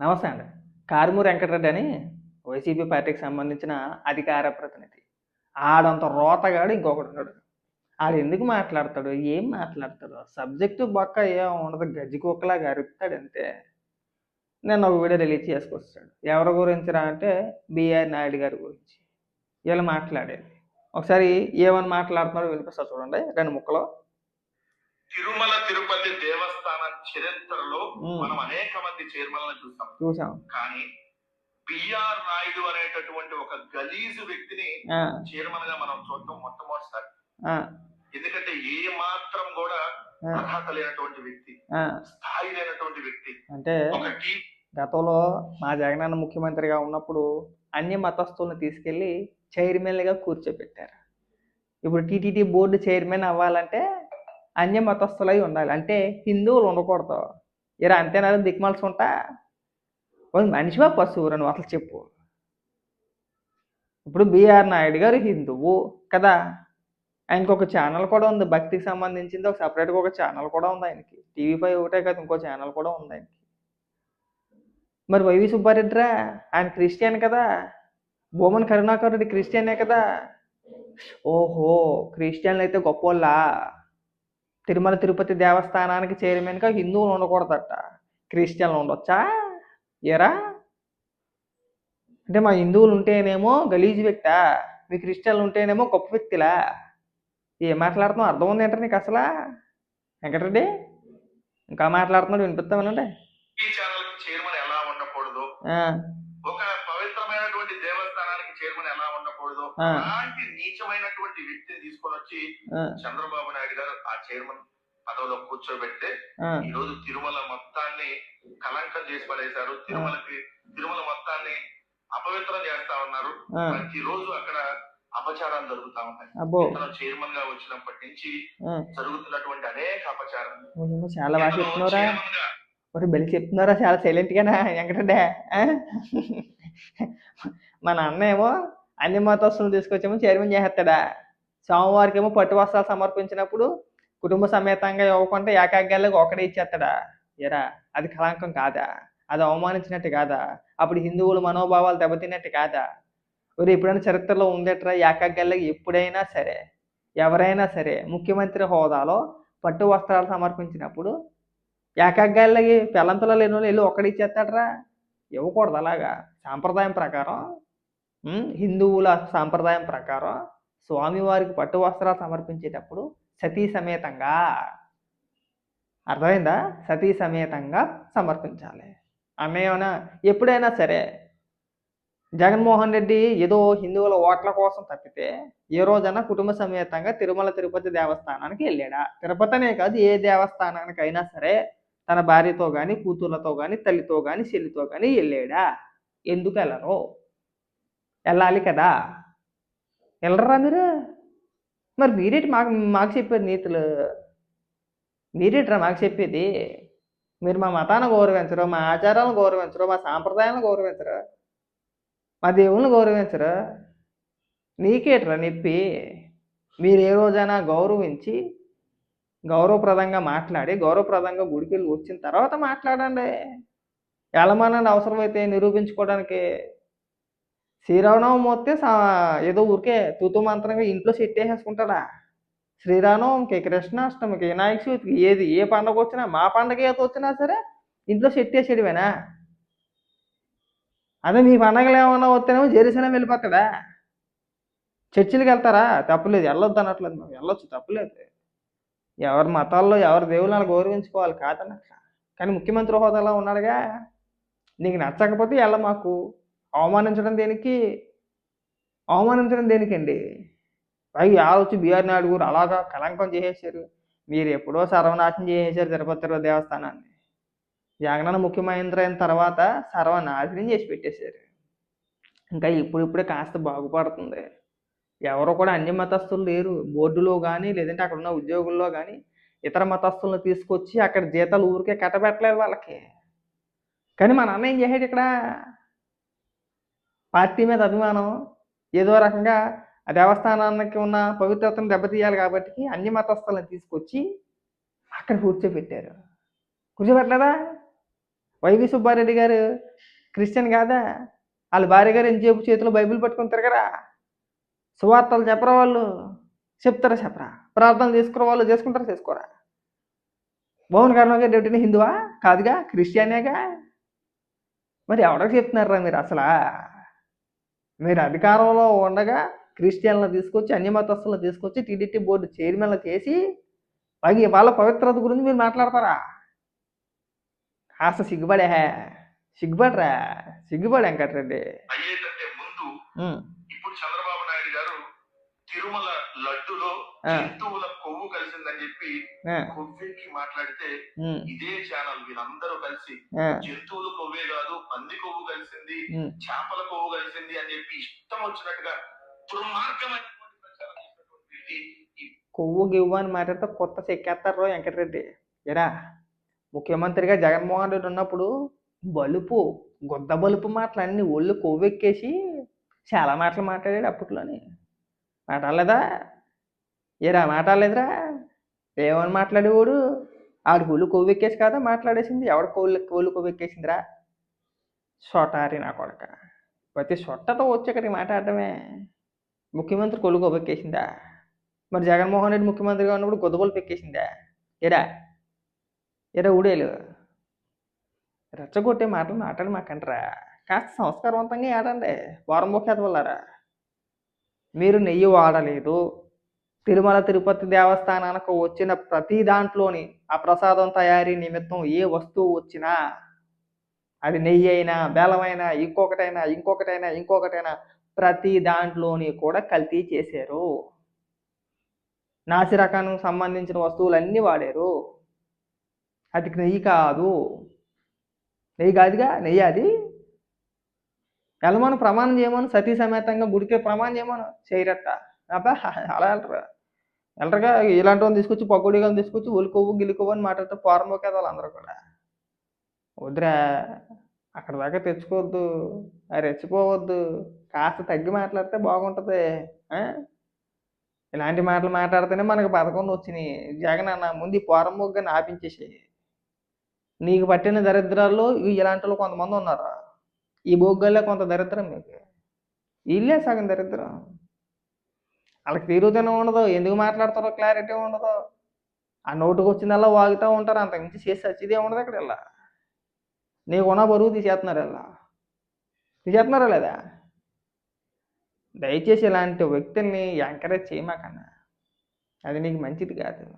నమస్తే అండి. కారుమూరి వెంకటరెడ్డి అని వైసీపీ పార్టీకి సంబంధించిన అధికార ప్రతినిధి. ఆడంత రోతగాడు ఇంకొకడు ఉన్నాడు. ఆడు ఎందుకు మాట్లాడతాడు? ఏం మాట్లాడతాడు? సబ్జెక్టు బొక్క ఏం ఉండదు. గజ్జి కుక్కలాగా అరుపుతాడు అంతే. నేను ఒక వీడియో రిలీజ్ చేసుకొస్తాడు ఎవరి గురించి రా అంటే బిఆర్ నాయుడు గారి గురించి. వీళ్ళు మాట్లాడేది. ఒకసారి ఏమని మాట్లాడుతున్నారో వినిపిస్తా చూడండి. రెండు ముక్కలు. తిరుమల తిరుపతి దేవస్థానం చరిత్రలో మనం అనేక మంది చైర్మన్లను చూసాం. చూసాం. కానీ బిఆర్ నాయుడు అనేటటువంటి ఒక గలీజు వ్యక్తిని చైర్మన్గా మనం చూడటం మొట్టమొదటిసారి. ఎందుకంటే ఏ మాత్రం కూడా అర్హత లేనటువంటి వ్యక్తి ఆ. స్థాయి లేనటువంటి వ్యక్తి. అంటే గతంలో మా జగనన్న ముఖ్యమంత్రిగా ఉన్నప్పుడు అన్ని మతస్థులను తీసుకెళ్ళి చైర్మన్లుగా కూర్చోబెట్టారు ఇప్పుడు టీటీడీ బోర్డు చైర్మన్ అవ్వాలంటే అన్య మతస్థులై ఉండాలి. అంటే హిందువులు ఉండకూడదు. ఇరా అంతేనా? దిక్మాల్సి ఉంటా? ఓ మనిషివా పశువురు నువ్వు? అసలు చెప్పు. ఇప్పుడు బిఆర్ నాయుడు గారు హిందువు కదా? ఆయనకు ఒక ఛానల్ కూడా ఉంది. భక్తికి సంబంధించింది ఒక సపరేట్గా ఒక ఛానల్ కూడా ఉంది ఆయనకి. టీవీ ఫైవ్ ఒకటే కదా ఇంకో ఛానల్ కూడా ఉంది ఆయనకి. మరి వైవి సుబ్బారెడ్డిరా ఆయన క్రిస్టియన్ కదా? బోమన్ కరుణాకర్ రెడ్డి క్రిస్టియనే కదా? ఓహో క్రిస్టియన్లు అయితే గొప్పోళ్ళా? తిరుమల తిరుపతి దేవస్థానానికి చైర్మన్గా హిందువులు ఉండకూడదట. క్రిస్టియన్లు ఉండొచ్చా? ఏరా అంటే మా హిందువులు ఉంటేనేమో గలీజు వ్యక్తా మీ క్రిస్టియన్లు ఉంటేనేమో గొప్ప వ్యక్తిలా. ఏం మాట్లాడుతున్నావు? అర్థం ఉంది ఏంటంటే నీకు అసలా? వెంకటరెడ్డి ఇంకా మాట్లాడుతున్నాడు వినిపిస్తామనండి ఛానల్కి చైర్మన్ ఎలా ఉండకూడదు? అలాంటి నీచమైనటువంటి వ్యక్తిని తీసుకొని వచ్చి చంద్రబాబు నాయుడు గారు ఆ చైర్మన్ పదవిలో కూర్చోబెడితే ఆ, ఈ రోజు తిరుమల మొత్తాన్ని కలంకం చేసి పడేశారు. తిరుమలకి తిరుమల మొత్తాన్ని అపవిత్రం చేస్తా ఉన్నారు. ప్రతి రోజు అక్కడ అపచారాలు జరుగుతా ఉన్నాయి. ఇతను చైర్మన్గా వచ్చినప్పటి నుంచి జరుగుతున్నటువంటి అనేక అపచారాలు. నువ్వేమో చాలా బాగా చెప్తున్నారా మరి బలి చెప్తున్నారా చాలా సైలెంట్ గానా వెంకటండే? మా నాన్న ఏమో అన్ని మతస్థులను తీసుకొచ్చేమో చైర్మన్ చేసేస్తాడా? సోమవారికి ఏమో పట్టు వస్త్రాలు సమర్పించినప్పుడు కుటుంబ సమేతంగా ఇవ్వకుండా ఏకాగ్రాలకు ఒకడే ఇచ్చేస్తాడా? ఎరా అది కళాంకం కాదా? అది అవమానించినట్టు కాదా? అప్పుడు హిందువుల మనోభావాలు దెబ్బతిన్నట్టు కాదా? మరి ఎప్పుడైనా చరిత్రలో ఉందట్రా ఏకాగ్రాలకు ఎప్పుడైనా సరే? ఎవరైనా సరే ముఖ్యమంత్రి హోదాలో పట్టు వస్త్రాలు సమర్పించినప్పుడు ఏకాగ్రాలకి పెళ్ళంతలో లేని వాళ్ళు వెళ్ళి ఒకటి ఇచ్చేస్తాడరా ఇవ్వకూడదు అలాగా. సాంప్రదాయం ప్రకారం హిందువుల సాంప్రదాయం ప్రకారం స్వామివారికి పట్టు వస్త్రాలు సమర్పించేటప్పుడు సతీ సమేతంగా అర్థమైందా? సతీ సమేతంగా సమర్పించాలి. అన్నయ్యనా ఎప్పుడైనా సరే జగన్మోహన్ రెడ్డి ఏదో హిందువుల ఓట్ల కోసం తప్పితే ఏ రోజైనా కుటుంబ సమేతంగా తిరుమల తిరుపతి దేవస్థానానికి వెళ్ళాడా? తిరుపతినే కాదు ఏ దేవస్థానానికైనా సరే తన భార్యతో కానీ కూతుర్లతో కానీ తల్లితో కానీ చెల్లితో కానీ వెళ్ళాడా? ఎందుకు వెళ్ళరు వెళ్ళాలి కదా. వెళ్ళరా మీరు? మరి మీరేటి మాకు మాకు చెప్పేది నీతులు? మీరేట్రా మాకు చెప్పేది? మీరు మా మతాన్ని గౌరవించరు మా ఆచారాలను గౌరవించరు మా సాంప్రదాయాలను గౌరవించరు మా దేవుళ్ళని గౌరవించరు? నీకేట్రా నొప్పి? మీరు ఏ రోజైనా గౌరవించి గౌరవప్రదంగా మాట్లాడి గౌరవప్రదంగా గుడికి వెళ్ళి వచ్చిన తర్వాత మాట్లాడండి. ఎలమానండి అవసరమైతే నిరూపించుకోవడానికి. శ్రీరామనవమి వస్తే సా- ఏదో ఊరికే తూతూ మంత్రంగా ఇంట్లో సెట్ వేసేసుకుంటాడా శ్రీరామనవమికి కృష్ణాష్టమికి వినాయక చవితికి ఏది ఏ పండగ వచ్చినా మా పండగ ఏదో వచ్చినా సరే ఇంట్లో సెట్ వేసేడివేనా అదే మీ పండగలు ఏమన్నా వస్తేనేమో జెరూసలేం వెళ్ళిపోతాడా? చర్చిలకు వెళ్తారా? తప్పులేదు వెళ్ళొద్దు అనట్లేదు మేము. వెళ్ళొచ్చు తప్పులేదు. ఎవరి మతాల్లో ఎవరి దేవుళ్ళని గౌరవించుకోవాలి కాదన్నట్ల. కానీ ముఖ్యమంత్రి హోదాలో ఉన్నాడుగా. నీకు నచ్చకపోతే వెళ్ళ మాకు అవమానించడం దేనికి? అవమానించడం దేనికండి? పైగా ఆలోచి బీఆర్ నాయుడు గారు అలాగా కలంకం చేసేసారు మీరు ఎప్పుడో సర్వనాశనం చేసేసారు తిరుపతి దేవస్థానాన్ని. జగనన్న ముఖ్యమంత్రి అయిన తర్వాత సర్వనాశనం చేసి పెట్టేశారు. ఇంకా ఇప్పుడిప్పుడే కాస్త బాగుపడుతుంది. ఎవరు కూడా అన్ని మతస్థులు లేరు. బోర్డులో కానీ లేదంటే అక్కడ ఉన్న ఉద్యోగుల్లో కానీ ఇతర మతస్థులను తీసుకొచ్చి అక్కడ జీతాలు ఊరికే కట్టబెట్టలేదు వాళ్ళకి. కానీ మా నాన్న ఏం చేసాడు ఇక్కడ? పార్టీ మీద అభిమానం ఏదో రకంగా ఆ దేవస్థానానికి ఉన్న పవిత్రతను దెబ్బతీయాలి కాబట్టి అన్ని మతస్థలను తీసుకొచ్చి అక్కడ కూర్చోబెట్టారు. కూర్చోబెట్టలేదా? వైవి సుబ్బారెడ్డి గారు క్రిస్టియన్ కాదా? వాళ్ళ భార్య గారు ఎంతసేపు చేతిలో బైబిల్ పట్టుకొని తిరగరా? సువార్తలు చెప్పరా వాళ్ళు? చెప్తారా చెప్పరా? ప్రార్థనలు చేసుకురా వాళ్ళు చేసుకుంటారా చేసుకోరా? భవన్ కర్మ గారు డ్యూటీని హిందువా? కాదుగా? క్రిస్టియనేగా? మరి ఎవడో చెప్తున్నారా మీరు అసలా? మీరు అధికారంలో ఉండగా క్రిస్టియన్లు తీసుకొచ్చి అన్య మతస్థులను తీసుకొచ్చి టీడీటీ బోర్డు చైర్మన్లు చేసి పగి వాళ్ళ పవిత్రత గురించి మీరు మాట్లాడతారా? కాస్త సిగ్గుపడే సిగ్గుపడరా? సిగ్గుపడే వెంకటరెడ్డి. అయ్యేటంటే ముందు ఇప్పుడు చంద్రబాబు నాయుడు గారు తిరుమల లడ్డులో ఆ. కొవ్వు కలిసిందని చెప్పి కొవ్వెక్కి మాట్లాడితే ఇదే ఛానల్ వీళ్ళందరూ కలిసి జంతువుల కొవ్వే కాదు పంది కొవ్వు కలిసింది. చేపల కొవ్వు కలిసింది అని చెప్పి ఇష్టం వచ్చినట్టుగా దుర్మార్గమైనటువంటి ప్రచారం చేసినటువంటి వ్యక్తి ఈ కొవ్వు గివ్వు అని మాట్లాడితే కొత్త చెక్కేస్తారు వెంకటరెడ్డి. ఎరా ముఖ్యమంత్రిగా జగన్మోహన్ రెడ్డి ఉన్నప్పుడు బలుపు గుద్ద బలుపు మాటలు అన్ని ఒళ్ళు కొవ్వెక్కేసి చాలా మాటలు మాట్లాడాడు అప్పట్లోని. మాట్లాడలేదా? ఏరా మాట్లాడలేదురా. ఏమని మాట్లాడేవాడు? ఆడు ఒళ్ళు కొవ్వెక్కేసి కదా మాట్లాడేసింది? ఎవడ కోళ్ళు కోళ్ళు కొవ్వెక్కేసిందిరా? సొటారి నా కొడక. ప్రతి సొట్టతో వచ్చి ఇక్కడికి మాట్లాడటమే. ముఖ్యమంత్రి కొలు కొవ్వెక్కేసిందా? మరి జగన్మోహన్ రెడ్డి ముఖ్యమంత్రిగా ఉన్నప్పుడు గొద్దబోలు పెక్కేసిందా ఎరా ఎరా ఊడేలు. రెచ్చగొట్టే మాటలు మాట్లాడి మాకంటరా కాస్త సంస్కారవంతంగా ఆడండి. వారం ముఖ్యత వల్లరా. మీరు నెయ్యి వాడలేదు. తిరుమల తిరుపతి దేవస్థానానికి వచ్చిన ప్రతి దాంట్లోని ఆ ప్రసాదం తయారీ నిమిత్తం ఏ వస్తువు వచ్చినా అది నెయ్యి అయినా బెలమైనా ఇంకొకటైనా ఇంకొకటైనా ఇంకొకటైనా ప్రతి దాంట్లోని కూడా కల్తీ చేశారు. నాసిరకానికి సంబంధించిన వస్తువులన్నీ వాడారు. అది నెయ్యి కాదు. నెయ్యి కాదుగా? నెయ్యి అది? ఎలమను ప్రమాణం చేయమను సతీ సమేతంగా గుడికే ప్రమాణం చేయమను చేయరట. అబ్బా అలా వెళ్ళరు వెళ్ళరుగా ఇలాంటి వాళ్ళని తీసుకొచ్చి పకోడీగా తీసుకొచ్చి ఒలుకోవు గిలుకోవు అని మాట్లాడితే పోరంబోకే వాళ్ళందరూ కూడా. వద్దురా అక్కడ దాకా తెచ్చుకోవద్దు. అది రెచ్చిపోవద్దు. కాస్త తగ్గి మాట్లాడితే బాగుంటుంది. ఇలాంటి మాటలు మాట్లాడితేనే మనకు పథకం వచ్చినాయి. జగన్ అన్న ముందు ఈ మొగ్గని ఆపించేసేయి. నీకు పట్టిన దరిద్రాల్లో ఇలాంటి వాళ్ళు కొంతమంది ఉన్నారు? ఈ బొగ్గల్లో కొంత దరిద్రం మీకు. వీళ్ళే సగం దరిద్రం. వాళ్ళకి తీరుతూనే ఉండదు. ఎందుకు మాట్లాడతారో క్లారిటీ ఉండదు. ఆ నోటుకు వచ్చిందల్లా వాగుతూ ఉంటారు. అంత మించి చేసి వచ్చేదే ఉండదు అక్కడ ఇలా నీకున్న బరువు తీసేస్తున్నారు ఇలా తీసేస్తున్నారా లేదా? దయచేసి ఇలాంటి వ్యక్తుల్ని ఎంకరేజ్ చేయమాకన్నా అది నీకు మంచిది కాదు.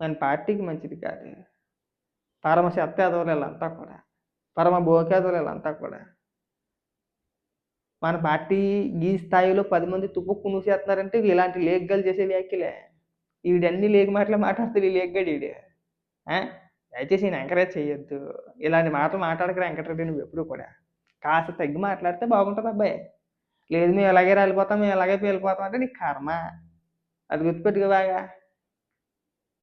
మన పార్టీకి మంచిది కాదు. పరమ సత్యాదవులు వీళ్ళంతా కూడా. పరమ భోకేదవులు వీళ్ళంతా కూడా. మన పార్టీ ఈ స్థాయిలో పది మంది తుప్పుకు మూసేస్తున్నారంటే ఇలాంటి లేఖలు చేసే వ్యాఖ్యలే. వీడన్ని లేఖ మాటలు మాట్లాడుతుంది ఈ లేఖగాడు వీడు దయచేసి నేను ఎంకరేజ్ చేయొద్దు. ఇలాంటి మాటలు మాట్లాడకరా వెంకటరెడ్డి నువ్వు ఎప్పుడు కూడా. కాస్త తగ్గి మాట్లాడితే బాగుంటుంది అబ్బాయి. లేదు మేము ఎలాగే రాలిపోతాం మేము ఎలాగే పేలిపోతాం అంటే నీకు కర్మ. అది గుర్తుపెట్టుకో బాగా.